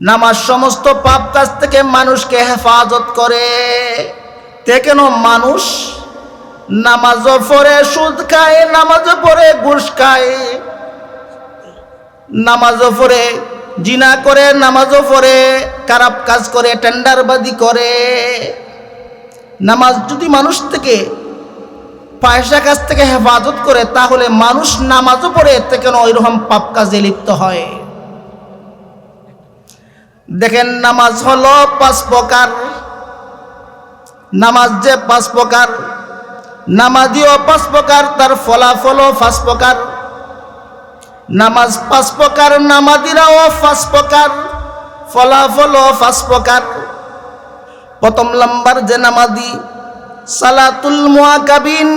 নামাজ সমস্ত পাপ কাজ থেকে মানুষকে হেফাজত করে। তে কেন মানুষ নামাজ পড়ে, সুদ খায়, নামাজও পড়ে, ঘুষ খায়। নামাজও পড়ে, জিনা করে, নামাজও পড়ে, খারাপ কাজ করে, টেন্ডারবাজি করে। নামাজ যদি মানুষ থেকে পয়সা কাজ থেকে হেফাজত করে, তাহলে মানুষ নামাজও পড়ে, তে কেন ওইরকম পাপ কাজে লিপ্ত হয়? দেখেন নামাজ হলো পাঁচ প্রকার। নামাজ যে পাঁচ প্রকার, নামাজিও পাঁচ প্রকার, তার ফলাফলও পাঁচ প্রকার। নামাজ পাঁচ প্রকার, নামাজিরাও পাঁচ প্রকার, ফলাফলও পাঁচ প্রকার। প্রথম লম্বার যে নামাজি, সালাতুল মুআকাবিন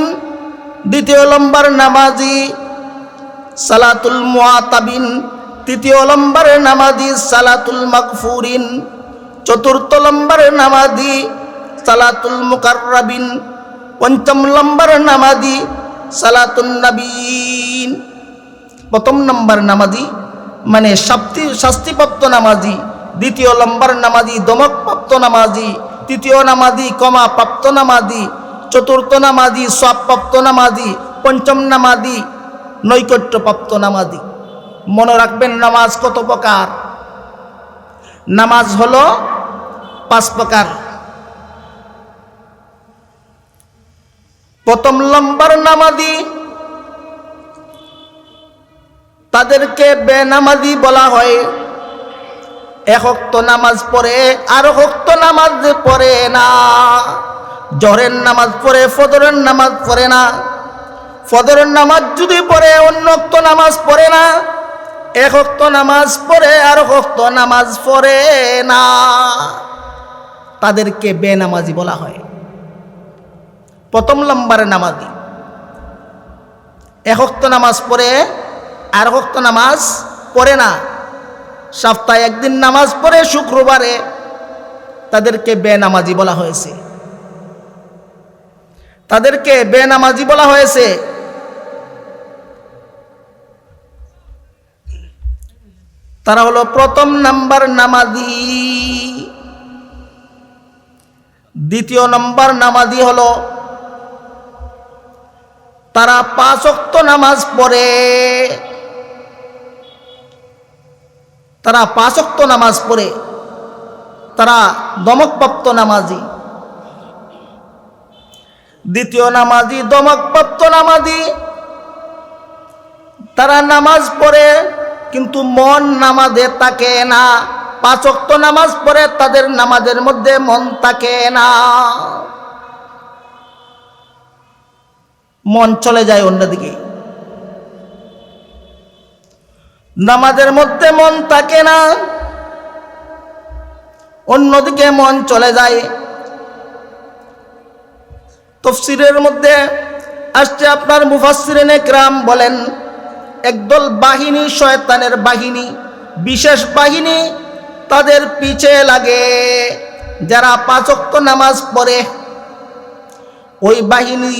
দ্বিতীয় লম্বার নামাজি, সালাতুল মুআতাবিন। তৃতীয় লম্বরের নামাজি সালাতুল মাকফুরিন চতুর্থ লম্বরের নামাজি সালাতুল মুকাররাবিন। পঞ্চম লম্বরের নামাজি সালাতুল নবীন প্রথম নম্বর নামাজি মানে শাস্তি শাস্তিপ্রাপ্ত নামাজি। দ্বিতীয় নম্বর নামাজি দমকপ্রাপ্ত নামাজি। তৃতীয় নামাজি কমা প্রাপ্ত নামাজি চতুর্থ নামাজি সবপ্রাপ্ত নামাজি পঞ্চম নামাজি নৈকট্যপ্রাপ্ত নামাজি মনে রাখবেন নামাজ কত প্রকার? নামাজ হলো পাঁচ প্রকার। প্রথম লম্বার নামাজি, তাদেরকে বেনামাজি বলা হয়। একক্ত নামাজ পড়ে, আর হক্ত নামাজ পড়ে না। জহরের নামাজ পড়ে ফদরের নামাজ পড়ে না। ফদরের নামাজ যদি পড়ে অন্যক্ত নামাজ পড়ে না। একক্ত নামাজ পড়ে আর হক্ত নামাজ পড়ে না। তাদেরকে বেনামাজি বলা হয়। প্রথম লম্বারে নামাজি। একক্ত নামাজ পড়ে আর হক্ত নামাজ পড়ে না। সপ্তাহে একদিন নামাজ পড়ে শুক্রবারে তাদেরকে বেনামাজি বলা হয়েছে। তাদেরকে বেনামাজি বলা হয়েছে। তারা হলো প্রথম নাম্বার নামাজি। দ্বিতীয় নম্বর নামাজি হলো তারা পাঁচ অক্ত নামাজ পড়ে। তারা পাঁচ অক্ত নামাজ পড়ে। তারা দমকপ্রাপ্ত নামাজি। দ্বিতীয় নামাজি দমকপ্রাপ্ত নামাজি। তারা নামাজ পড়ে। কিন্তু মন নামাজে থাকে না। পাঁচ অক্ত নামাজ পড়ে তাদের নামাজের মধ্যে মন থাকে না। মন চলে যায় অন্যদিকে। নামাজের মধ্যে মন থাকে না। অন্যদিকে মন চলে যায়। তফসিরের মধ্যে আসছে আপনার মুফাসিরেন একরাম বলেন একদল বাহিনী শয়তানের বাহিনী, বিশেষ বাহিনী তাদের পিছে লাগে। যারা পাঁচক্ত নামাজ পড়ে, ওই বাহিনী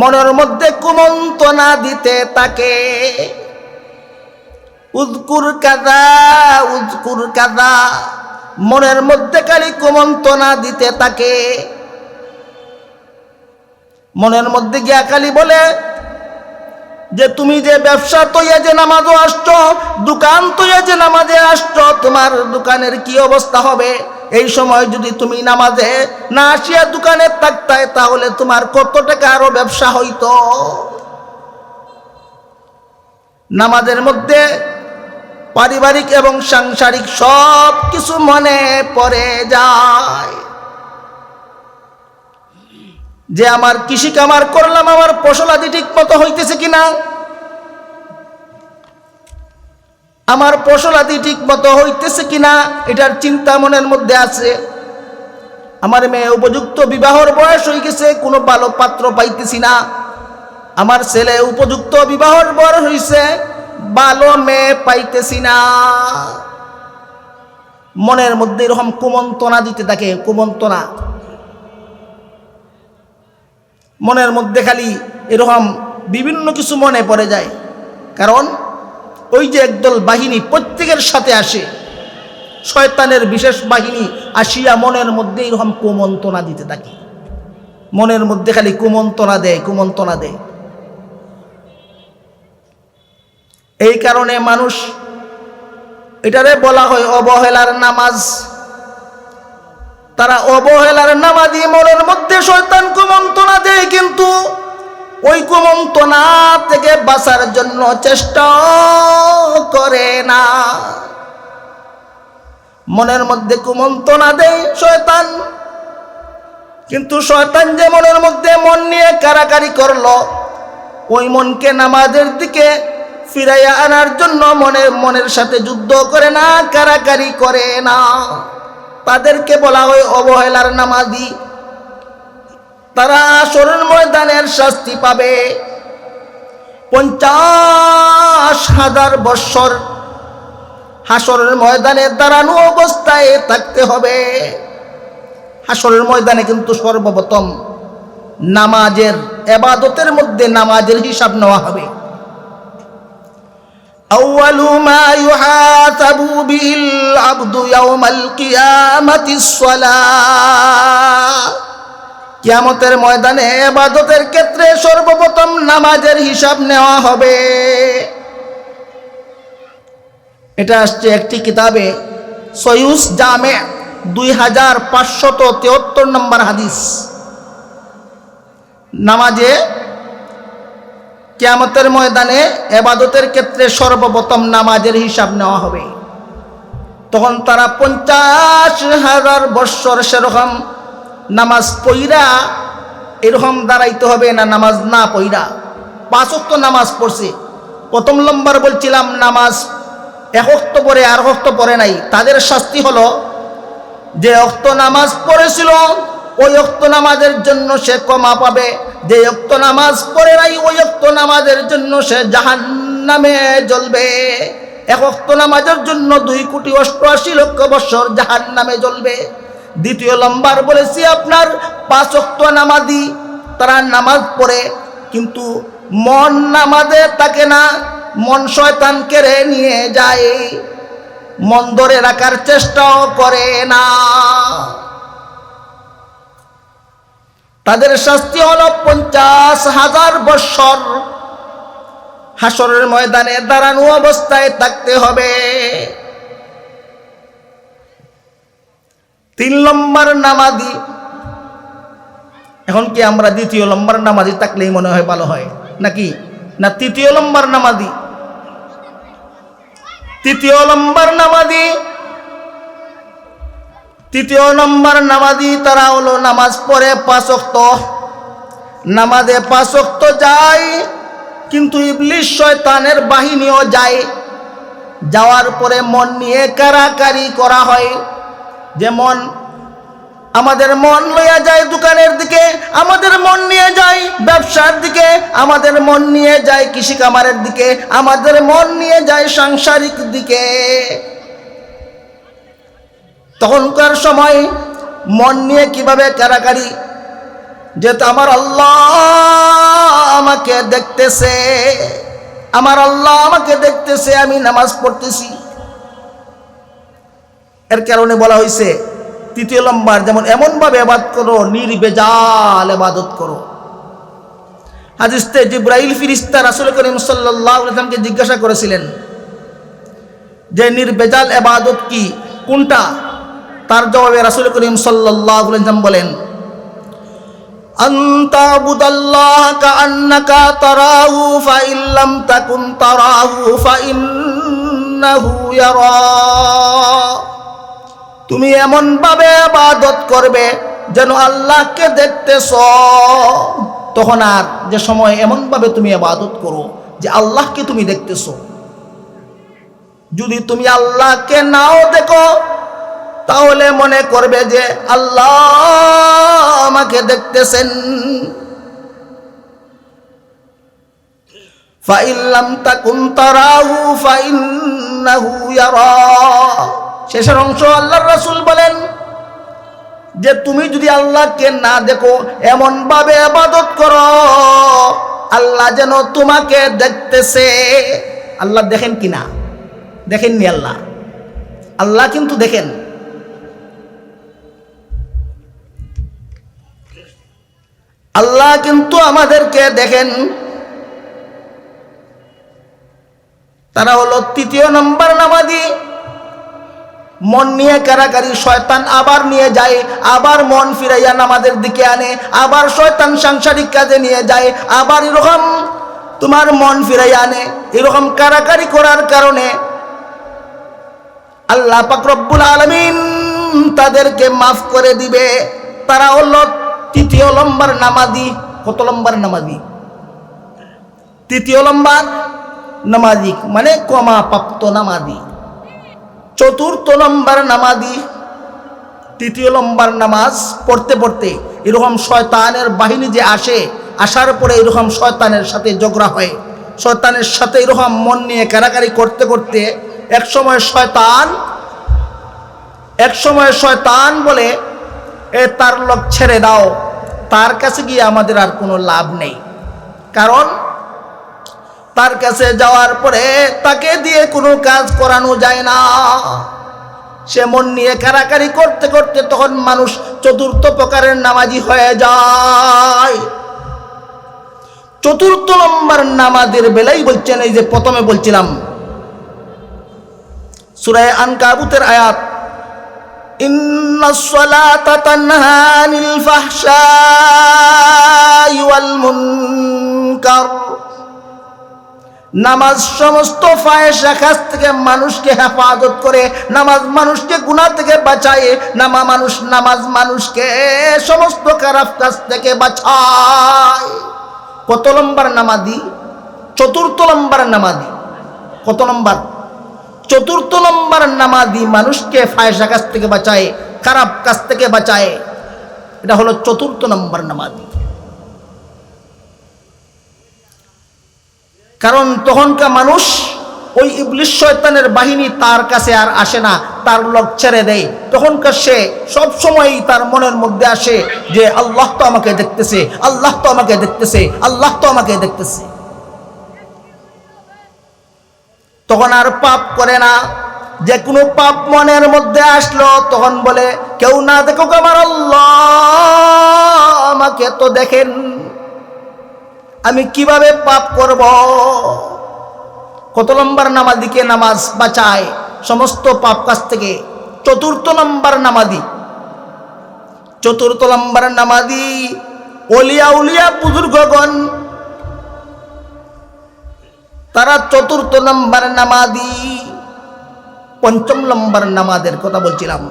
মনের মধ্যে কুমন্তনা দিতে তাকে উৎকুর কাদা উৎকুর কাদা মনের মধ্যে খালি কুমন্তনা দিতে তাকে মনের মধ্যে গিয়া খালি বলে যে তুমি যে ব্যবসা তৈয়া যে নামাজও আসছো, দোকান তৈয়া যে নামাজে আসছো, তোমার দোকানের কি অবস্থা হবে? এই সময় যদি তুমি নামাজে না আসিয়া দোকানে থাকতায়, তাহলে তোমার কত টাকা আরও ব্যবসা হইতো? নামাজের মধ্যে পারিবারিক এবং সাংসারিক সব কিছু মনে পড়ে যায়। যে আমার কৃষি কামার করলাম, আমার ফসলাদি ঠিক মতো হইতেছে কিনা? আমার ফসলাদি ঠিক মতো হইতেছে কিনা? এটার চিন্তা মনের মধ্যে আছে। আমার মেয়ে উপযুক্ত বিবাহর বয়স হয়ে গেছে, কোনো ভালো পাত্র পাইতেছি না। আমার ছেলে উপযুক্ত বিবাহর বয়স হয়েছে ভালো মেয়ে পাইতেছি না। মনের মধ্যে এরকম কুমন্তনা দিতে থাকে কুমন্তনা মনের মধ্যে খালি এরকম বিভিন্ন কিছু মনে পড়ে যায়। কারণ ওই যে একদল বাহিনী প্রত্যেকের সাথে আসে। শয়তানের বিশেষ বাহিনী আসিয়া মনের মধ্যে এরকম কুমন্তনা দিতে থাকে। মনের মধ্যে খালি কুমন্তনা দেয় কুমন্তনা দেয়। এই কারণে মানুষ, এটারে বলা হয় অবহেলার নামাজ। তারা অবহেলার নামাজি মনের মধ্যে শয়তান কুমন্তনা দেয়, কিন্তু ওই কুমন্তনা থেকে বাঁচার জন্য চেষ্টা করে না। মনের মধ্যে কুমন্তনা দেয় শয়তান, কিন্তু শয়তান যে মনের মধ্যে মন নিয়ে কারাকারি করল, ওই মনকে নামাজের দিকে ফিরাইয়া আনার জন্য মনের মনের সাথে যুদ্ধ করে না, কারাকারি করে না। তাদেরকে বলা হয় অবহেলার নামাজি। তারা আসরের ময়দানের শাস্তি পাবে। পঞ্চাশ হাজার বৎসর হাসরের ময়দানে দাঁড়ানো অবস্থায় থাকতে হবে। হাসরের ময়দানে কিন্তু সর্বপ্রথম নামাজের এবাদতের মধ্যে নামাজের হিসাব নেওয়া হবে। أول ما يحاسب به العبد يوم القيامة الصلاة কিয়ামতের ময়দানে এবাদতের ক্ষেত্রে সর্বপ্রথম নামাজের হিসাব নেওয়া হবে এটা আসছে একটি কিতাবে সয়ুস জামে দুই হাজার পাঁচশত তেহত্তর নম্বর হাদিস নামাজে কিয়ামতের ময়দানে এবাদতের ক্ষেত্রে সর্বপ্রথম নামাজের হিসাব নেওয়া হবে। তখন তারা পঞ্চাশ হাজার বৎসর সেরকম নামাজ পইরা এরকম দাঁড়াইতে হবে না, নামাজ না পইরা। পাঁচক্ত নামাজ পড়ছে। প্রথম নম্বর বলছিলাম, নামাজ এক অক্ত পরে আর অক্ত পরে নাই। তাদের শাস্তি হলো, যে অক্ত নামাজ পড়েছিল, ওই অক্ত নামাজের জন্য সে কমা পাবে। যে অক্ত নামাজ পড়ে নাই, ওই অক্ত নামাজের জন্য সে জাহান নামে জ্বলবে। এক অক্ত নামাজের জন্য দুই কোটি অষ্টআশি লক্ষ বৎসর জাহান নামে জ্বলবে। দ্বিতীয় লম্বার বলেছি আপনার, পাঁচ অক্ত নামাজি, তারা নামাজ পড়ে, কিন্তু মন নামাজে থাকে না, মন শয়তান কেড়ে নিয়ে যায়। মন ধরে রাখার চেষ্টাও করে না। তাদের শাস্তি হলো পঞ্চাশ হাজার বৎসর। হাসরের ময়দানে দাঁড়ানো অবস্থায় থাকতে হবে। তিন নম্বর নামাজি। এখন কি আমরা দ্বিতীয় নম্বর নামাজি থাকলেই মনে হয় ভালো হয়, নাকি? না তৃতীয় নম্বর নামাজি? তৃতীয় নম্বর নামাজি তৃতীয় নম্বর নামাজি, তারা হলো নামাজ পড়ে পাঁচক্ত নামাজে পাঁচক্ত যায়, কিন্তু ইবলিশ শয়তানের বাহিনীও যায়। যাওয়ার পরে মন নিয়ে কারাকারি করা হয়। যেমন, আমাদের মন লইয়া যায় দোকানের দিকে, আমাদের মন নিয়ে যায় ব্যবসার দিকে, আমাদের মন নিয়ে যায় কৃষি কামারের দিকে, আমাদের মন নিয়ে যায় সাংসারিক দিকে। তখনকার সময় মন নিয়ে কীভাবে কারাকারি যে আমার আল্লাহ আমাকে দেখতেছে, আমার আল্লাহ আমাকে দেখতেছে, আমি নামাজ পড়তেছি। এর কারণে বলা হয়েছে, তৃতীয় লম্বার যেমন এমনভাবে আবাদ করো, নির্বেজাল আবাদত করো। হাদিসতে জিব্রাইল ফিরিস্তা রাসুল করিম সাল্লামকে জিজ্ঞাসা করেছিলেন যে, নির্বেজাল আবাদত কি? কোনটা? তার জবাবে রাসুল করিম সাল্লাম বলেন তুমি এমন ভাবে আবাদত করবে যেন আল্লাহকে দেখতেছ। তখন আর যে সময় এমন ভাবে তুমি আবাদত করো যে আল্লাহকে তুমি দেখতেছ। যদি তুমি আল্লাহকে নাও দেখো তাহলে মনে করবে যে আল্লাহ আমাকে দেখতেছেন। শেষের অংশ আল্লাহর রাসূল বলেন, যে তুমি যদি আল্লাহকে না দেখো এমন ভাবে আবাদত করো, আল্লাহ যেন তোমাকে দেখতেছে। আল্লাহ দেখেন কিনা? দেখেননি আল্লাহ? আল্লাহ কিন্তু দেখেন। আল্লাহ কিন্তু আমাদেরকে দেখেন। তারা হলো তৃতীয় নম্বর নামাজি। মন নিয়ে কারাকারি, শয়তান আবার নিয়ে যায়, আবার মন ফিরাইয়া নামাজের দিকে আনে, আবার শয়তান সাংসারিক কাজে নিয়ে যায়, আবার এরকম তোমার মন ফিরাইয়া আনে, এরকম কারাকারি করার কারণে আল্লাহ পাক রব্বুল আলমিন তাদেরকে মাফ করে দিবে। তারা হলো তৃতীয় লম্বার নামাজি, কত লম্বার নামাজি? তৃতীয় লম্বার নামাজি মানে কমা প্রাপ্ত নামাজি। চতুর্থ নম্বর নামাজি, তৃতীয় লম্বার নামাজ পড়তে পড়তে এরকম শয়তানের বাহিনী যে আসে, আসার পরে এরকম শয়তানের সাথে ঝগড়া হয়। শয়তানের সাথে এরকম মন নিয়ে কারাকারি করতে করতে এক সময় শয়তান এক সময় শয়তান বলে এ তার লোক ছেড়ে দাও। তার কাছে গিয়ে আমাদের আর কোনো লাভ নেই। কারণ তার কাছে যাওয়ার পরে তাকে দিয়ে কোনো কাজ করানো যায় না। সে মন নিয়ে কারাকারি করতে করতে তখন মানুষ চতুর্থ প্রকারের নামাজি হয়ে যায়। চতুর্থ নম্বর নামাজের বেলাই বলছেন, এই যে প্রথমে বলছিলাম, সুরায় আনকাবুতের আয়াত সলাতা তানহা আনিল ফাহশাই ওয়াল মুনকার নামাজ সমস্ত ফায়েসা কাছ থেকে মানুষকে হেফাজত করে, নামাজ মানুষকে গুণা থেকে বাঁচায়, নামা মানুষ নামাজ মানুষকে সমস্ত খারাপ কাজ থেকে বাঁচায়। কত নম্বর নামাজি? চতুর্থ নম্বর নামাজি। কত নম্বর চতুর্থ নম্বর নামাজি মানুষকে ফায়েসা কাছ থেকে বাঁচায়, খারাপ কাজ থেকে বাঁচায়। এটা হলো চতুর্থ নম্বর নামাজি। কারণ তখনকার মানুষ ওই ইবলিশ শয়তানের বাহিনী তার কাছে আর আসে না, তার লোক ছেড়ে দেয়। তখনকার সে সব সময়ই তার মনের মধ্যে আসে যে, আল্লাহ তো আমাকে দেখতেছে, আল্লাহ তো আমাকে দেখতেছে, আল্লাহ তো আমাকে দেখতেছে। তখন আর পাপ করে না। যে কোনো পাপ মনের মধ্যে আসলো, তখন বলে, কেউ না দেখো আমার আমাকে তো দেখেন। আমি কীভাবে পাপ করব? কত নম্বর নামাদিকে নামাজ বাঁচায় সমস্ত পাপ কাছ থেকে। চতুর্থ নম্বর নামাদি চতুর্থ নম্বর নামাদি অলিয়া উলিয়া বুজুর্গগণ তারা চতুর্থ নম্বর নামাদি পঞ্চম নম্বর নামাজের কথা বলছিলাম।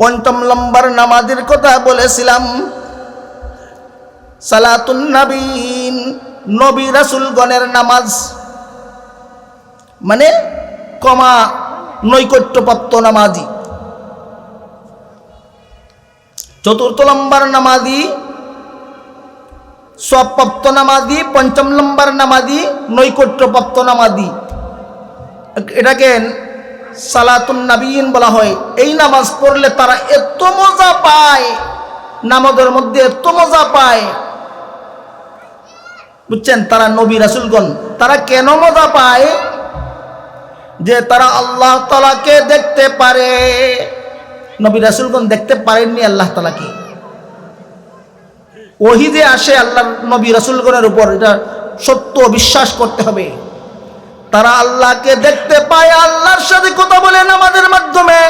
পঞ্চম নম্বর নামাজের কথা বলেছিলাম, সালাতুন নবীন, নবী রাসুলগণের নামাজ। মানে কমা নৈকট্যপ্রাপ্ত নামাজি। চতুর্থ নম্বর নামাজি সবপ্রাপ্ত নামাজি, পঞ্চম নম্বর নামাজি, নৈকট্যপ্রাপ্ত নামাজি। এটাকে সালাতুন নবীন বলা হয়। এই নামাজ পড়লে তারা এত মজা পায়, নামাজের মধ্যে এত মজা পায়। বুঝছেন? তারা নবী, রাসুলগণ, তারা কেন মজা পায়? যে তারা আল্লাহ তালাকে দেখতে পারে। নবী, রাসুলগণ দেখতে পারেননি আল্লাহ তালাকে ওহি যে আসে আল্লাহ নবী রাসুলগণের উপর। এটা সত্য, বিশ্বাস করতে হবে। তারা আল্লাহকে দেখতে পায়, আল্লাহর সাথে কথা বলেন আমাদের মাধ্যমে।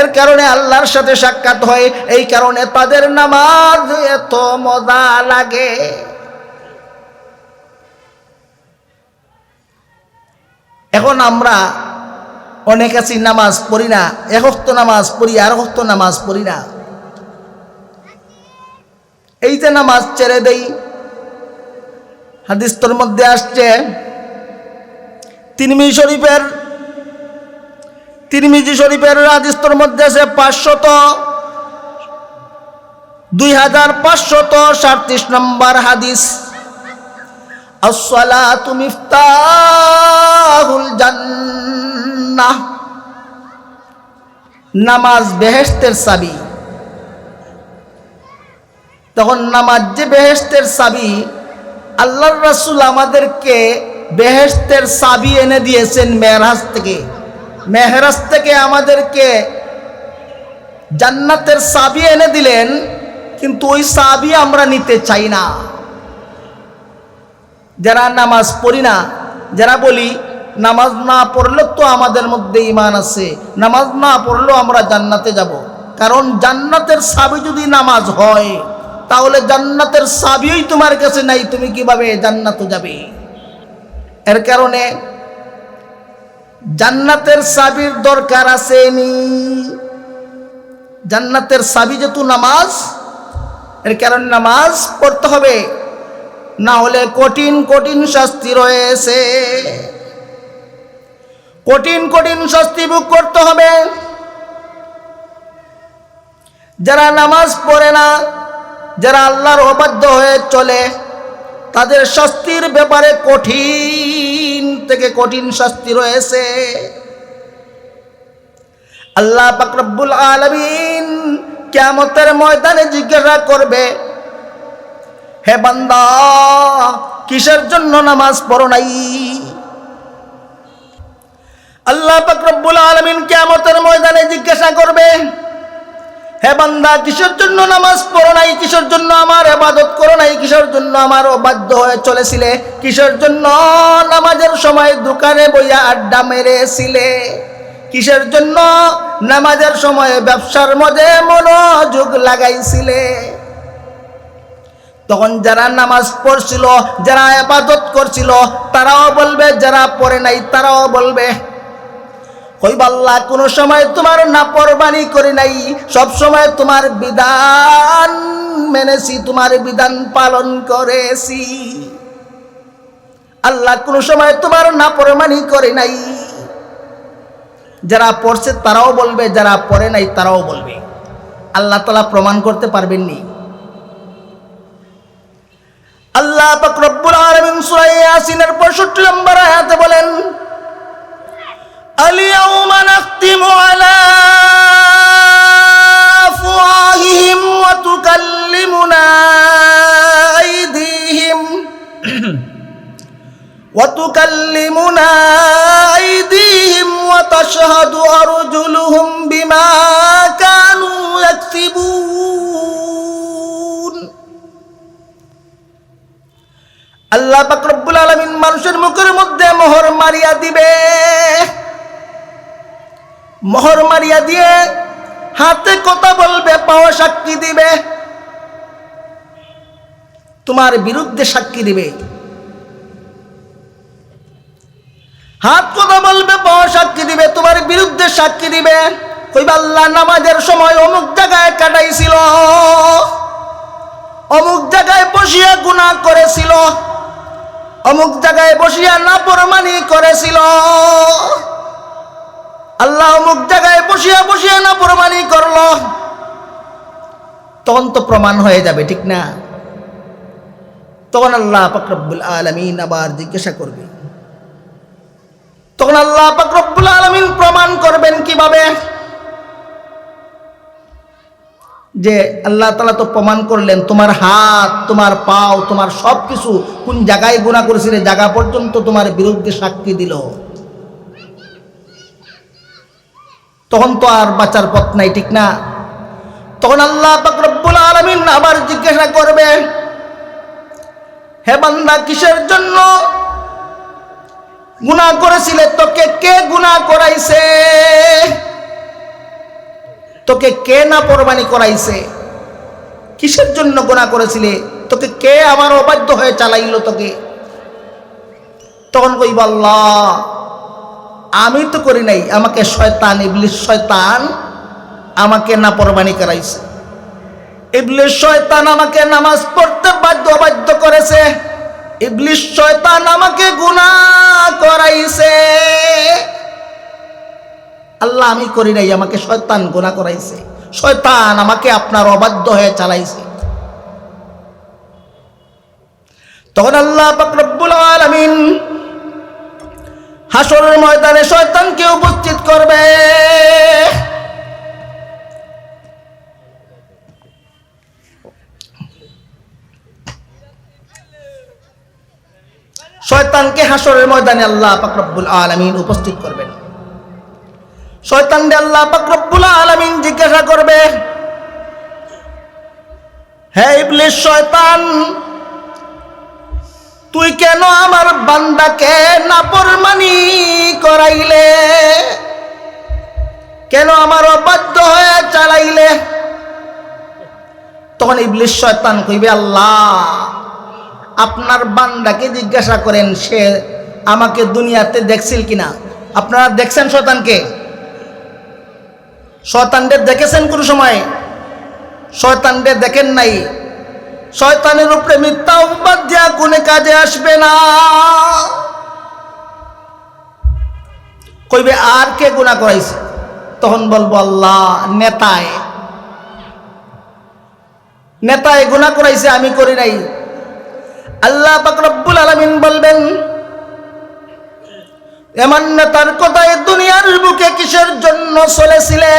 এর কারণে আল্লাহর সাথে সাক্ষাৎ হয়, এই কারণে তাদের নামাজ এত মজা লাগে। এখন আমরা অনেক আছি, নামাজ পড়ি না একক্ত নামাজ পড়ি আর নামাজ পড়ি না। এই যে নামাজ ছেড়ে দেই। হাদিস্তর মধ্যে আসছে তিনমি শরীফের, তিরমিজি শরীফের হাদিস্তর মধ্যে আছে পাঁচশত দুই হাজার পাঁচশত সাতত্রিশ নম্বর হাদিস। নামাজ বেহেশতের চাবি। তখন নামাজ যে বেহেশতের চাবি, আল্লাহর রাসূল আমাদেরকে বেহেস্তের চাবি এনে দিয়েছেন মেহরাজ থেকে। মেহরাজ থেকে আমাদেরকে জান্নাতের চাবি এনে দিলেন, কিন্তু ওই চাবি আমরা নিতে চাই না। যারা নামাজ পড়ি না, যারা বলি, নামাজ না পড়লে তো আমাদের মধ্যে ইমান আছে, নামাজ না পড়লেও আমরা জান্নাতে যাব। কারণ জান্নাতের চাবি যদি নামাজ হয় তাহলে জান্নাতের চাবিই তোমার কাছে নাই, তুমি কীভাবে জান্নাতে যাবে? এর কারণে জান্নাতের চাবির দরকার আছে নি জান্নাতের চাবি যেহেতু নামাজ, এর কারণে নামাজ পড়তে হবে। না হলে কঠিন কঠিন শাস্তি রয়েছে। কঠিন কঠিন শাস্তি ভোগ করতে হবে। যারা নামাজ পড়ে না যারা আল্লাহর অবাধ্য হয়ে চলে, তাদের শাস্তির ব্যাপারে কঠিন থেকে কঠিন শাস্তি রয়েছে। আল্লাহ পাকরব্বুল আলমিন কেমতের ময়দানে জিজ্ঞাসা করবে, হে বান্দা, কিসের জন্য নামাজ পড়ো নাই? আল্লাহ পাকরব্বুল আলমিন কেমতের ময়দানে জিজ্ঞাসা করবে হে বান্দা, কিসের জন্য নামাজ পড়ো নাই? কিসের জন্য আমার এবাদত করো নাই? কিসের জন্য আমার অবাধ্য হয়ে চলেছিলে? কিসের জন্য নামাজের সময় দোকানে বইয়া আড্ডা মেরেছিলে? কিসের জন্য নামাজের সময় ব্যবসার মধ্যে মনোযোগ লাগাইছিলে? তখন যারা নামাজ পড়ছিল, যারা আবাদত করছিল, তারাও বলবে, যারা পড়ে নাই তারাও বলবে কইব আল্লাহ কোনো সময় তোমার না নাপরবানি করি নাই। সব সময় তোমার বিধান মেনেছি, তোমার বিধান পালন করেছি। আল্লাহ, কোনো সময় তোমার না নাপরমানি করে নাই। যারা পড়ছে তারাও বলবে, যারা পড়ে নাই তারাও বলবে। আল্লাহ তালা প্রমাণ করতে পারবেননি আল্লাহ পাক রব্বুল আলামিন সূরা ইয়াসিনের 65 নম্বর আয়াতে বলেন اليوم نختم على أفواههم وتكلمنا أيديهم وتكلمنا أيديهم وتشهد أرجلهم بما كانوا يكسبون আল্লাহ পাক রব্বুল আলামিন মানুষের মুখের মধ্যে মোহর মারিয়া দিবে মোহর মারিয়া দিয়ে হাতে কথা বলবে, পাওয়া সাক্ষী দিবে। তোমার বিরুদ্ধে সাক্ষী দিবে। হাত কথা বলবে, পাওয়া সাক্ষী দিবে, তোমার বিরুদ্ধে সাক্ষী দিবে। কইবা আল্লাহ নামাজের সময় অমুক জায়গায় কাটাইছিল। অমুক জায়গায় বসিয়া গুণা করেছিল। অমুক জায়গায় বসিয়া নাপরমানি করেছিল। আল্লাহ অমুক জায়গায় বসিয়া বসিয়া নাপরমানি করল। তখন তো প্রমাণ হয়ে যাবে, ঠিক না? তখন আল্লাহ পাকরব্বুল আলমিন আবার জিজ্ঞাসা করবে। তখন আল্লাহ পাকরব্বুল আলমিন প্রমাণ করবেন কীভাবে? যে আল্লাহ তালা তো প্রমাণ করলেন, তোমার হাত, তোমার পাও, তোমার সব কিছু কোন জায়গায় গুণা করেছিলে, জায়গা পর্যন্ত তোমার বিরুদ্ধে সাক্ষী দিল। তখন তো আর বাঁচার পথ নাই, ঠিক না? তখন আল্লাহ রব্বুল আলমিন আবার জিজ্ঞাসা করবে, হে বান্দা, কিসের জন্য গুণা করেছিলে? তোকে কে গুণা করাইছে? তোকে কে না কোরবানি করাইছে? কিসের জন্য গোনা করেছিলে? তোকে কে আমার অবাধ্য হয়ে চালাইল তোকে? তখন কইব, আল্লাহ আমি তো করি নাই, আমাকে শয়তান ইবলিশ শয়তান আমাকে না কোরবানি করাইছে। ইবলিশ শয়তান আমাকে নামাজ পড়তে বাধ্য অবাধ্য করেছে। ইবলিশ শয়তান আমাকে গুনাহ করাইছে। আল্লাহ আমি করি নাই, আমাকে শয়তান গোনা করাইছে। শয়তান আমাকে আপনার অবাধ্য হয়ে চালাইছে। তখন আল্লাহ রব্বুল আলামিন হাসরের ময়দানে শয়তানকে উপস্থিত করবে। শয়তান শয়তানকে হাসরের ময়দানে আল্লাহ পাকরব্বুল আলমিন উপস্থিত করবেন। শয়তানকে আল্লাহ পাকরব্বুল আলমিন জিজ্ঞাসা করবে, হে ইবলিস শয়তান তুই কেন আমার বান্দাকে নাপরমানি করাইলে? কেন আমার অবাধ্য হয়ে চালাইলে? তখন ইবলিস শয়তান কইবে, আল্লাহ, আপনার বান্দাকে জিজ্ঞাসা করেন, সে আমাকে দুনিয়াতে দেখছিল কিনা? আপনারা দেখছেন শয়তানকে? শয়তানদের দেখেছেন কোন সময়? শয়তানদের দেখেন নাই। শয়তানের উপরে মিথ্যা উপবাদ দিয়া কোনে কাজে আসবে না। কইবে, আর কে গুণা করাইছে? তখন বলব, আল্লাহ, নেতায়। নেতায় গুণা করাইছে, আমি করি নাই। আল্লাহ রব্বুল আলামিন বলবেন, এমন নেতার কথায় দুনিয়ার বুকে কিসের জন্য চলেছিলে?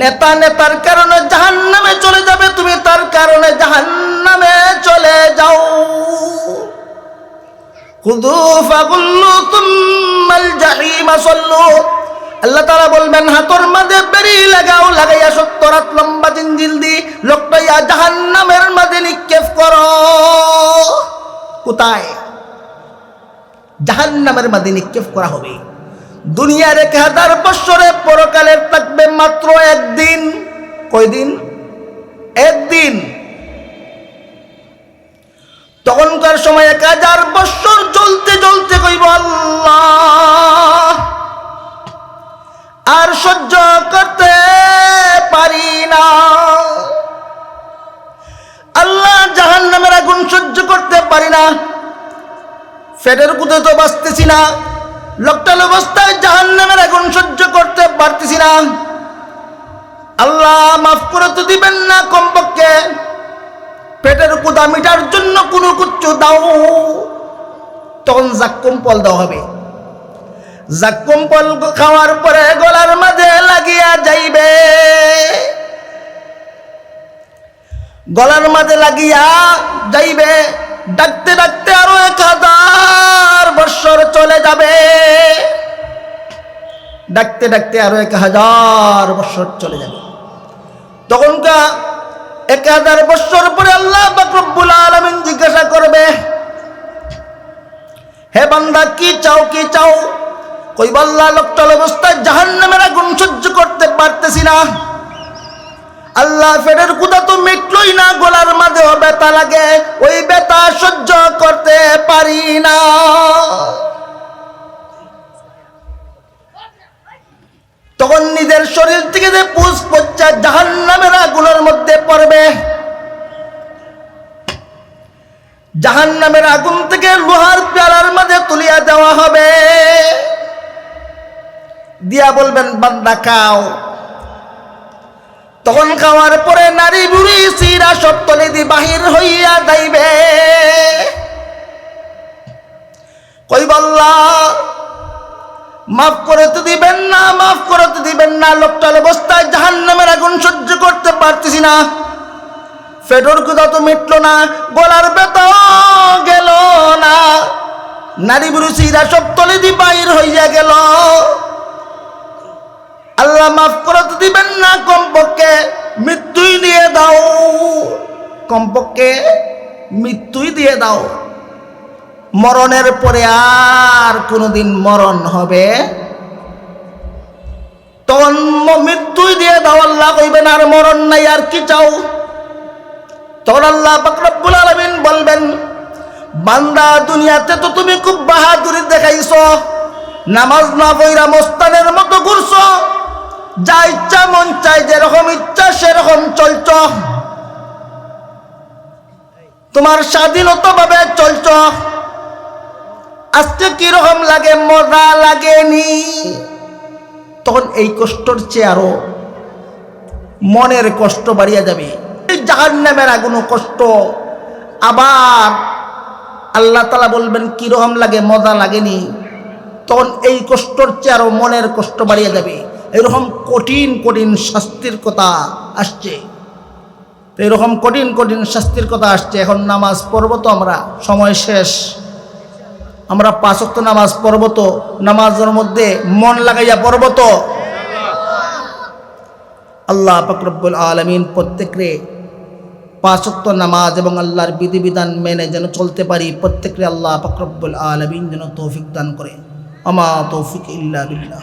নেতা নেতার কারণে জাহান নামে চলে যাবে, তুমি তার কারণে জাহান নামে চলে যাও। আল্লাহ তারা বলবেন হাতর মাঝে বেরি লাগাও, লাগাইয়া সত্তর হাত লম্বা জিঞ্জিল দি, লোকটাইয়া জাহান নামের মাঝে নিক্ষেপ করো। কোথায়? জাহান নামের মাঝে নিক্ষেপ করা হবে। দুনিয়ার এক হাজার বৎসরে পরকালের থাকবে মাত্র একদিন। কয়দিন? একদিন। তখনকার সময় এক হাজার বৎসর চলতে চলতে কইব আল্লাহ, আর সহ্য করতে পারি না। আল্লাহ জাহান নামের আগুন সহ্য করতে পারি না। ফেটের কুদে তো বাঁচতেছি না। লোকটাল অবস্থায় জাহান নামের আগুন সহ্য করতে পারতেছি না। আল্লাহ মাফ করে তো দিবেন না কমপক্ষে। পেটের কুদা মিটার জন্য কোনো কুচ্ছু দাও। তখন জাক্কুম পল দেওয়া হবে। জাক্কুম পল খাওয়ার পরে গলার মাঝে লাগিয়া যাইবে। গলার মাঝে লাগিয়া যাইবে। ডাকতে ডাকতে আরও এক হাজার বৎসর চলে যাবে। ডাকতে ডাকতে আরও এক হাজার বৎসর চলে যাবে। তখনকা এক হাজার বৎসর পরে আল্লাহ বাকরবুল আলমিন জিজ্ঞাসা করবে, হে বান্দা, কি চাও কি চাও? কই কইবাল্লা লোকটাল অবস্থায় জাহান নামের আগুন সহ্য করতে পারতেছি না। আল্লাহ ফেরের কুদা তো মিটলই না, গোলার মাঝেও ব্যথা লাগে। ওই ব্যথা সহ্য করতে পারি না। তখন নিজের শরীর থেকে যে পুষ পচ্চা জাহান নামের আগুনের মধ্যে পড়বে। জাহান নামের আগুন থেকে লোহার পেয়ালার মাঝে তুলিয়া দেওয়া হবে। দিয়া বলবেন, বান্দা খাও। তখন খাওয়ার পরে নারী বুড়ি সিরা সপ্তনিধি বাহির হইয়া যাইবে। কই বল্লা মাফ করে তো দিবেন না, মাফ করে তো দিবেন না, লোকটার অবস্থায় জাহান নামের আগুন সহ্য করতে পারতেছি না। ফেডর কুদা তো মিটলো না, গলার বেতা গেল না। নারী বুড়ি সব তলে দি বাহির হইয়া গেল। আল্লাহ মাফ করে তো দিবেন না কমপক্ষে মৃত্যুই দিয়ে দাও। কমপক্ষে মৃত্যুই দিয়ে দাও। মরণের পরে আর কোনোদিন মরণ হবে। তখন মৃত্যুই দিয়ে দাও, আল্লাহ কইবেন আর মরণ নাই, আর কি চাও? তখন আল্লাহ বাকরবুল আলমিন বলবেন, বান্দা, দুনিয়াতে তো তুমি খুব বাহাদুরি দেখাইছ, নামাজ না বইরা মোস্তানের মতো ঘুরছো যা ইচ্ছা, মন চাই, যেরকম ইচ্ছা, সেরকম চলছ। তোমার স্বাধীনতা ভাবে চলছ। আজকে কীরকম লাগে, মজা লাগেনি? তখন এই কষ্টর চেয়ে আরও মনের কষ্ট বাড়িয়া যাবে। জাহান নামের আগুন কষ্ট। আবার আল্লাহ তালা বলবেন, কীরকম লাগে, মজা লাগেনি? তখন এই কষ্টর চেয়ে আরও মনের কষ্ট বাড়িয়ে যাবে। এরকম কঠিন কঠিন শাস্তির কথা আসছে। তো এরকম কঠিন কঠিন শাস্তির কথা আসছে। এখন নামাজ পড়ব তো আমরা, সময় শেষ। আমরা পাঁচক্ত নামাজ পড়ব তো, নামাজের মধ্যে মন লাগাইয়া পড়ব তো। আল্লাহ ফকরবুল আলমিন প্রত্যেকরে পাঁচক্ত নামাজ এবং আল্লাহর বিধিবিধান মেনে যেন চলতে পারি, প্রত্যেকরে আল্লাহ ফকরবুল আলমিন যেন তৌফিক দান করে। আমা তৌফিক ইল্লা বিল্লাহ।